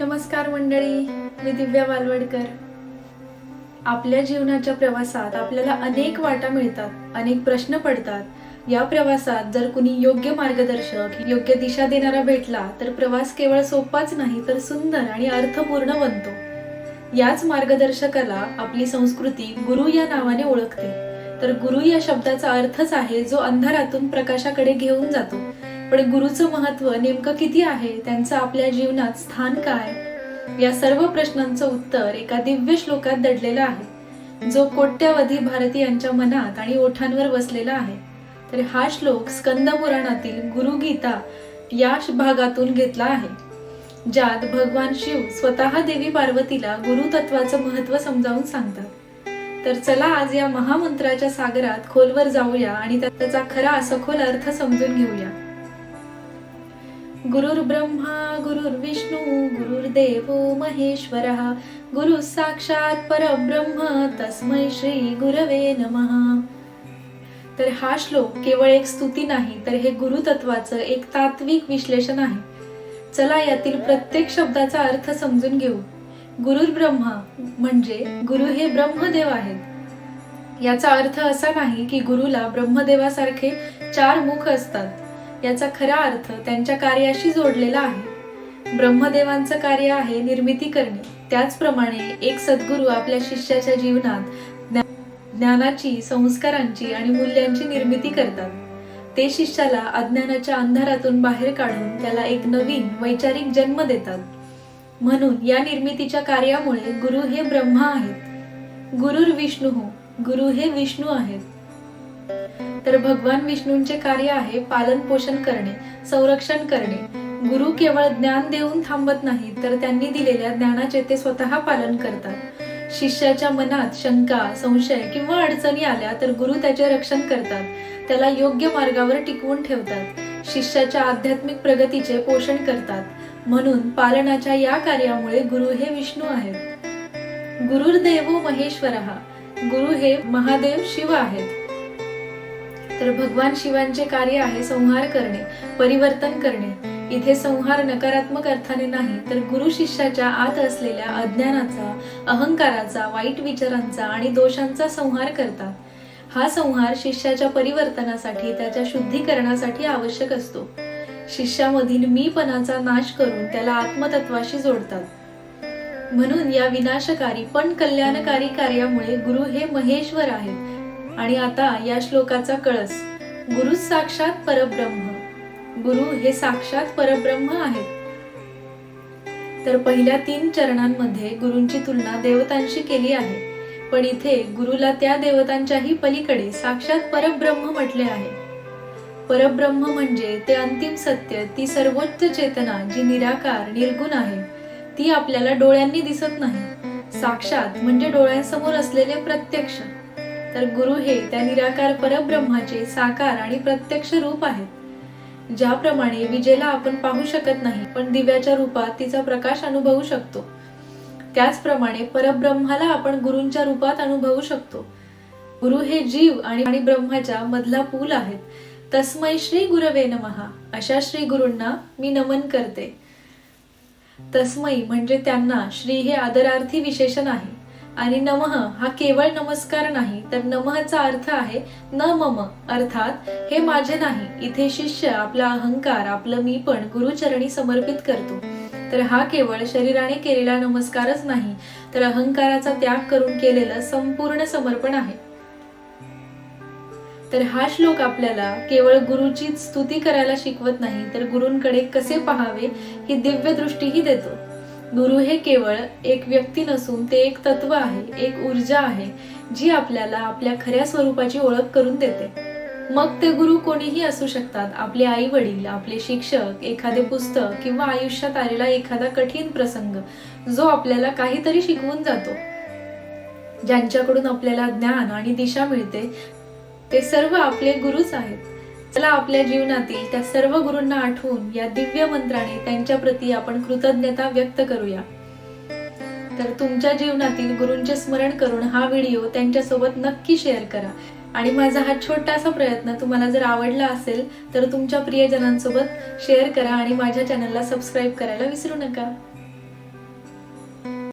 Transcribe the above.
नमस्कार मंडळी मी दिव्या वालवडकर. आपल्या जीवनाच्या प्रवासात आपल्याला अनेक वाटा मिळतात अनेक प्रश्न पडतात. या प्रवासात जर कुणी योग्य मार्गदर्शक योग्य दिशा देणारा भेटला तर प्रवास केवळ सोपाच नाही तर सुंदर आणि अर्थपूर्ण बनतो. याच मार्गदर्शकाला आपली संस्कृती गुरु या नावाने ओळखते. तर गुरु या शब्दाचा अर्थच आहे जो अंधारातून प्रकाशाकडे घेऊन जातो. पण गुरुचं महत्त्व नेमकं किती आहे? त्यांचं आपल्या जीवनात स्थान काय? या सर्व प्रश्नांचं उत्तर एका दिव्य श्लोकात दडलेलं आहे. जो कोट्यावधी भारतीयांच्या मनात आणि ओठांवर बसलेला आहे. तर हा श्लोक स्कंद पुराणातील गुरु गीता या भागातून घेतला आहे. ज्यात भगवान शिव स्वतः देवी पार्वतीला गुरु तत्वाचं महत्त्व समजावून सांगतात. तर चला आज या महामंत्राच्या सागरात खोलवर जाऊया आणि त्याचा खरा सखोल अर्थ समजून घेऊया. गुरुर्ब्रह्मा गुरुर्विष्णू गुरुर्देव महेश्वर। गुरु साक्षात परब्रह्म तस्मै श्री गुरवे नमः। तर हा श्लोक केवळ एक स्तुती नाही तर हे गुरुतत्वाचं एक तात्विक विश्लेषण आहे. चला यातील प्रत्येक शब्दाचा अर्थ समजून घेऊ. गुरुर्ब्रह्मा म्हणजे गुरु हे ब्रह्मदेव आहेत. याचा अर्थ असा नाही की गुरुला ब्रह्मदेवासारखे चार मुख असतात. याचा खरा अर्थ त्यांच्या कार्याशी जोडलेला आहे. ब्रह्मदेवांचं कार्य आहे निर्मिती करणे. त्याचप्रमाणे एक सद्गुरू आपल्या शिष्याच्या जीवनात ज्ञानाची संस्कारांची आणि मूल्यांची निर्मिती करतात. ते शिष्याला अज्ञानाच्या अंधारातून बाहेर काढून त्याला एक नवीन वैचारिक जन्म देतात. म्हणून या निर्मितीच्या कार्यामुळे गुरु हे ब्रह्मा आहेत. गुरुर विष्णू हो, गुरु हे विष्णू आहेत. तर भगवान विष्णूंचे कार्य आहे पालन पोषण करणे संरक्षण करणे. गुरु केवळ ज्ञान देऊन थांबत नाही तर त्यांनी दिलेल्या ज्ञानाचे ते स्वतः पालन करतात. शिष्याच्या मनात शंका संशय किंवा अडचणी आल्या तर गुरु त्याचे रक्षण करतात. त्याला योग्य मार्गावर टिकवून ठेवतात. शिष्याच्या आध्यात्मिक प्रगतीचे पोषण करतात. म्हणून पालनाच्या या कार्यामुळे गुरु हे विष्णू आहेत. गुरुर्देव महेश्वर. गुरु हे महादेव शिव आहेत. तर भगवान शिवांचे कार्य आहे संहार करणे परिवर्तन करणे. इथे संहार नकारात्मक अर्थाने नाही तर गुरु शिष्याच्या आत असलेल्या अज्ञानाचा अहंकाराचा वाईट विचारांचा आणि दोषांचा संहार करतात. हा संहार शिष्याच्या परिवर्तनासाठी त्याच्या शुद्धीकरणासाठी आवश्यक असतो. शिष्यामधील मीपणाचा नाश करून त्याला आत्मतत्वाशी जोडतात. म्हणून या विनाशकारी पण कल्याणकारी कार्यामुळे गुरु हे महेश्वर आहेत. आणि आता या श्लोकाचा कळस. गुरु साक्षात परब्रह्म. गुरु हे साक्षात परब्रह्म आहेत. तर पहिल्या तीन चरणांमध्ये गुरूंची तुलना देवतांशी केली आहे. पण इथे गुरुला त्या देवतांच्याही पलीकडे साक्षात परब्रह्म म्हटले आहे. परब्रह्म म्हणजे ते अंतिम सत्य ती सर्वोच्च चेतना जी निराकार निर्गुण आहे. ती आपल्याला डोळ्यांनी दिसत नाही. साक्षात म्हणजे डोळ्यांसमोर असलेले प्रत्यक्ष. तर गुरु हे त्या निराकार परब्रह्माचे साकार आणि प्रत्यक्ष रूप आहेत. ज्याप्रमाणे विजेला आपण पाहू शकत नाही पण दिव्याच्या रूपात तिचा प्रकाश अनुभवू शकतो. त्याचप्रमाणे परब्रह्माला आपण गुरूंच्या रूपात अनुभवू शकतो. गुरु हे जीव आणि आणि ब्रह्माच्या मधला पूल आहेत. तस्मै श्री गुरवे नमहा अशा श्री गुरूंना मी नमन करते. तस्मै म्हणजे त्यांना श्री हे आदरार्थी विशेषण आहे. आणि नमः हा केवळ नमस्कार नाही तर नमहचा अर्थ आहे न मम. अर्थात हे माझे नाही इथे शिष्य आपला अहंकार आपलं मी पण गुरुचरणी समर्पित करतो. तर हा केवळ शरीराने केलेला नमस्कारच नाही तर अहंकाराचा त्याग करून केलेलं संपूर्ण समर्पण आहे. तर हा श्लोक आपल्याला केवळ गुरुची स्तुती करायला शिकवत नाही तर गुरूंकडे कसे पहावे ही दिव्य दृष्टीही देतो. गुरु हे केवळ एक व्यक्ती नसून ते एक तत्व आहे एक ऊर्जा आहे जी आपल्याला आपल्या खऱ्या स्वरूपाची ओळख करून देते. मग ते गुरु कोणीही असू शकतात. आपले आई वडील आपले शिक्षक एखादे पुस्तक किंवा आयुष्यात आलेला एखादा कठीण प्रसंग जो आपल्याला काहीतरी शिकवून जातो. ज्यांच्याकडून आपल्याला ज्ञान आणि दिशा मिळते ते सर्व आपले गुरुच आहेत. चला आपल्या जीवनातील त्या सर्व गुरूंना आठवून या दिव्य मंत्राने त्यांच्या प्रती आपण कृतज्ञता व्यक्त करूया. तर तुमच्या जीवनातील गुरूंचे स्मरण करून हा व्हिडिओ त्यांच्यासोबत नक्की शेअर करा. आणि माझा हा छोटासा प्रयत्न तुम्हाला जर आवडला असेल तर तुमच्या प्रियजनांसोबत शेअर करा आणि माझ्या चॅनलला सबस्क्राईब करायला विसरू नका.